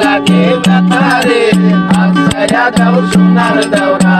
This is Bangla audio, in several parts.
লাগে ব্যথা রে আশ্রয়া দাও সোনার দৌড়া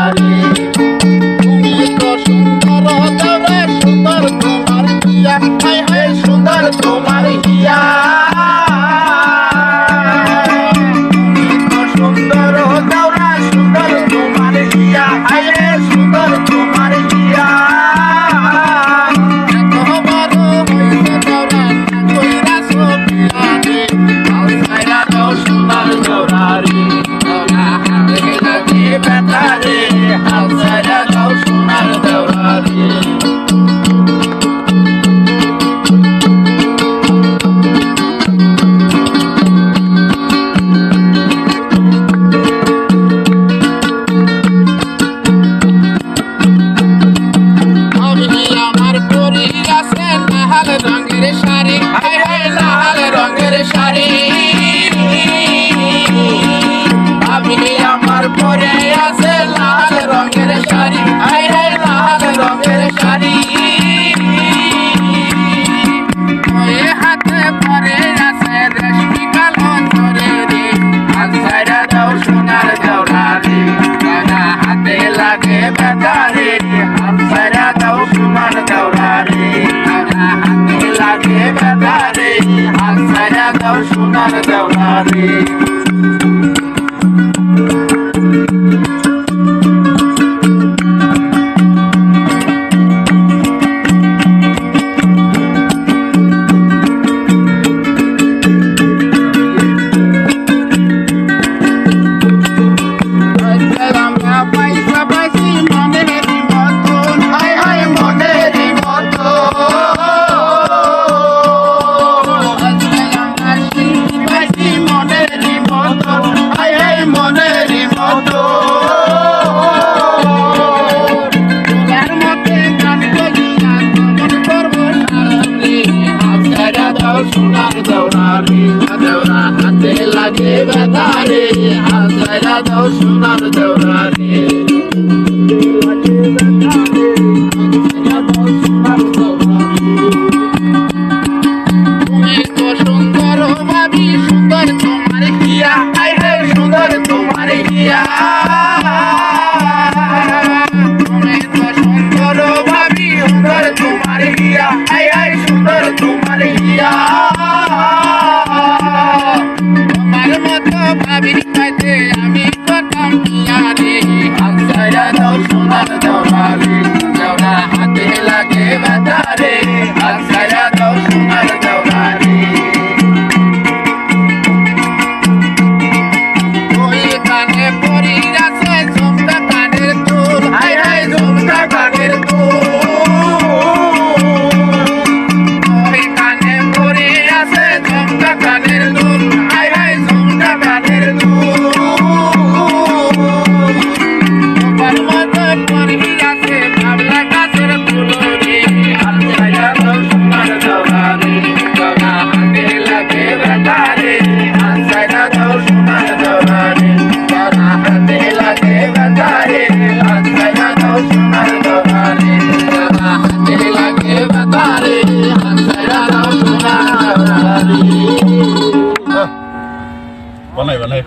querer charicar. nana dawari দেওরা হাতে লাগে বেতারে হাত দৌ সোনার দেওরা রে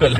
Nicolás.